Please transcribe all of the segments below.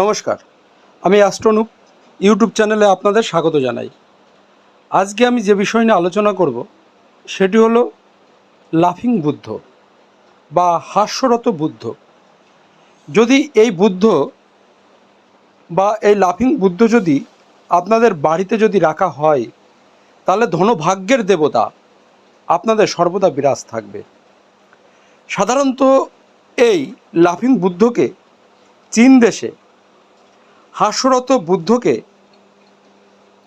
নমস্কার। আমি অ্যাস্ট্রনুপ, ইউটিউব চ্যানেলে আপনাদের স্বাগত জানাই। আজকে আমি যে বিষয় নিয়ে আলোচনা করব, সেটি হলো লাফিং বুদ্ধ বা হাস্যরত বুদ্ধ। যদি এই বুদ্ধ বা এই লাফিং বুদ্ধ যদি আপনাদের বাড়িতে যদি রাখা হয়, তাহলে ধনভাগ্যের দেবতা আপনাদের সর্বদা বিরাজ থাকবে। সাধারণত এই লাফিং বুদ্ধকে চীন দেশে হাস্যরত বুদ্ধকে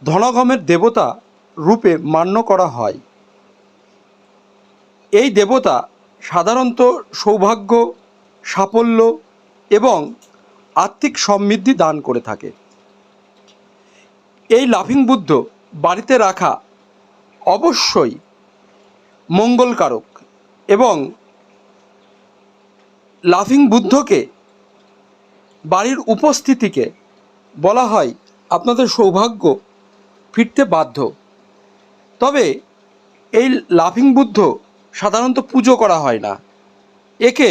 ধনগমের দেবতা রূপে মান্য করা হয়। এই দেবতা সাধারণত সৌভাগ্য, সাফল্য এবং আর্থিক সমৃদ্ধি দান করে থাকে। এই লাফিং বুদ্ধ বাড়িতে রাখা অবশ্যই মঙ্গলকারক এবং লাফিং বুদ্ধকে বাড়ির উপস্থিতিকে বলা হয় আপনাদের সৌভাগ্য ফিরতে বাধ্য। তবে এই লাফিং বুদ্ধ সাধারণত পুজো করা হয় না। একে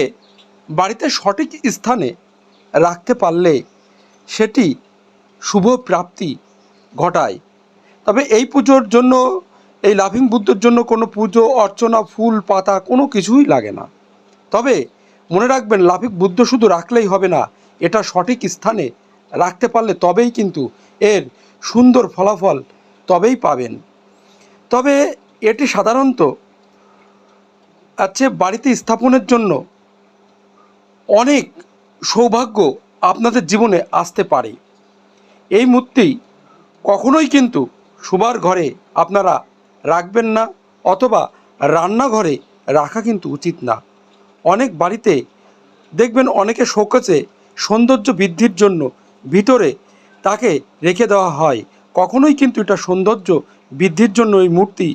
বাড়িতে সঠিক স্থানে রাখতে পারলে সেটি শুভ প্রাপ্তি ঘটায়। তবে এই পুজোর জন্য, এই লাফিং বুদ্ধর জন্য কোনো পুজো, অর্চনা, ফুল, পাতা কোনো কিছুই লাগে না। তবে মনে রাখবেন, লাফিং বুদ্ধ শুধু রাখলেই হবে না, এটা সঠিক স্থানে রাখতে পারলে তবেই কিন্তু এর সুন্দর ফলাফল তবেই পাবেন। তবে এটি সাধারণত আছে বাড়িতে স্থাপনের জন্য অনেক সৌভাগ্য আপনাদের জীবনে আসতে পারে। এই মূর্তি কখনোই কিন্তু শোবার ঘরে আপনারা রাখবেন না অথবা রান্নাঘরে রাখা কিন্তু উচিত না। অনেক বাড়িতে দেখবেন অনেকে শোকেছে সৌন্দর্য বৃদ্ধির জন্য ভিতরে তাকে রেখে দেওয়া হয়। কখনোই কিন্তু এটা সৌন্দর্য বৃদ্ধির জন্য এই মূর্তি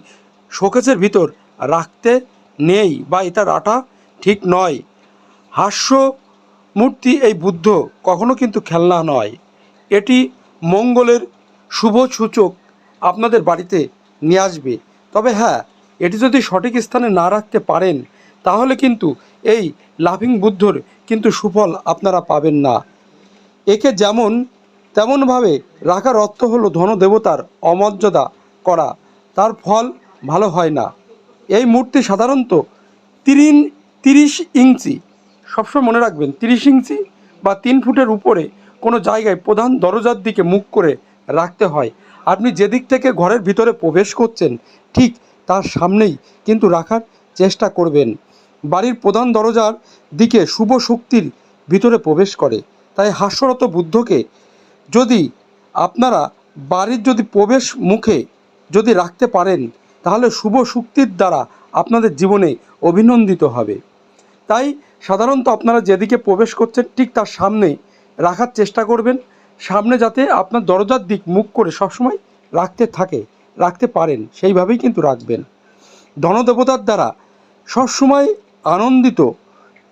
শোকেসের ভিতর রাখতে নেই বা এটা রাখা ঠিক নয়। হাস্য মূর্তি এই বুদ্ধ কখনো কিন্তু খেলনা নয়। এটি মঙ্গলের শুভ সূচক আপনাদের বাড়িতে নিয়ে আসবে। তবে হ্যাঁ এটি যদি সঠিক স্থানে না রাখতে পারেন, তাহলে কিন্তু এই লাফিং বুদ্ধর কিন্তু সুফল আপনারা পাবেন না। একে যেমন তেমনভাবে রাখার অর্থ হলো ধনদেবতার অমর্যাদা করা। তার ফল ভালো হয় না। এই মূর্তি সাধারণত তিরিন, তিরিশ ইঞ্চি। সবসময় মনে রাখবেন, তিরিশ ইঞ্চি বা তিন ফুটের উপরে কোনো জায়গায় প্রধান দরজার দিকে মুখ করে রাখতে হয়। আপনি যেদিক থেকে ঘরের ভিতরে প্রবেশ করছেন, ঠিক তার সামনেই কিন্তু রাখার চেষ্টা করবেন। বাড়ির প্রধান দরজার দিকে শুভ শক্তির ভিতরে প্রবেশ করে। তাই হাস্যরত বুদ্ধকে যদি আপনারা বাড়ির যদি প্রবেশ মুখে যদি রাখতে পারেন, তাহলে শুভ শক্তির দ্বারা আপনাদের জীবনে অভিনন্দিত হবে। তাই সাধারণত আপনারা যেদিকে প্রবেশ করছেন, ঠিক তার সামনে রাখার চেষ্টা করবেন। সামনে যাতে আপনার দরজার দিক মুখ করে সবসময় রাখতে থাকে, রাখতে পারেন, সেইভাবেই কিন্তু রাখবেন। ধনদেবতার দ্বারা সবসময় আনন্দিত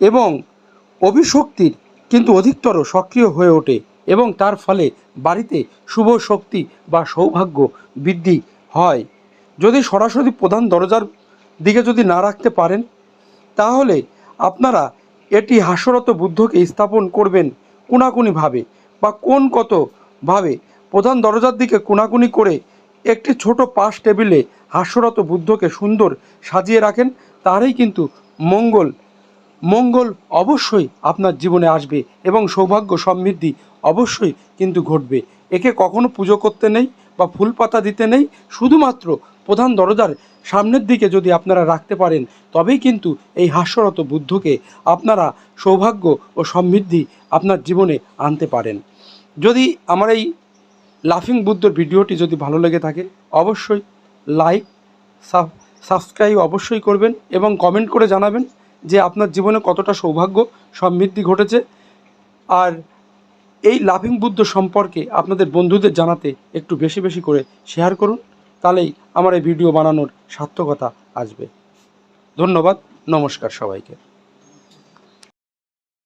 এবং অভিশক্তির কিন্তু অধিকতর সক্রিয় হয়ে ওঠে এবং তার ফলে বাড়িতে শুভ শক্তি বা সৌভাগ্য বৃদ্ধি হয়। যদি সরাসরি প্রধান দরজার দিকে যদি না রাখতে পারেন, তাহলে আপনারা এটি হাস্যরত বুদ্ধকে স্থাপন করবেন কোনাকুনিভাবে বা কোন কতভাবে প্রধান দরজার দিকে কোনাকুনি করে একটি ছোট পাশ টেবিলে হাস্যরত বুদ্ধকে সুন্দর সাজিয়ে রাখেন, তারই কিন্তু মঙ্গল মঙ্গল অবশ্যই আপনার জীবনে আসবে এবং সৌভাগ্য সমৃদ্ধি অবশ্যই কিন্তু ঘটবে। একে কখনো পুজো করতে নেই বা ফুল পাতা দিতে নেই, শুধুমাত্র প্রধান দরজার সামনের দিকে যদি আপনারা রাখতে পারেন, তবেই কিন্তু এই হাস্যরত বুদ্ধকে আপনারা সৌভাগ্য ও সমৃদ্ধি আপনার জীবনে আনতে পারেন। যদি আমার এই লাফিং বুদ্ধর ভিডিওটি যদি ভালো লেগে থাকে, অবশ্যই লাইক সাবস্ক্রাইব অবশ্যই করবেন এবং কমেন্ট করে জানাবেন। যে আপনার জীবনে কতটা সৌভাগ্য, সমৃদ্ধি ঘটেছে। আর এই লাভিং বুদ্ধ সম্পর্কে আপনাদের বন্ধুদের জানাতে একটু বেশি বেশি করে শেয়ার করুন, তাহলেই আমার এই ভিডিও বানানোর সার্থকতা আসবে। ধন্যবাদ, নমস্কার সবাইকে।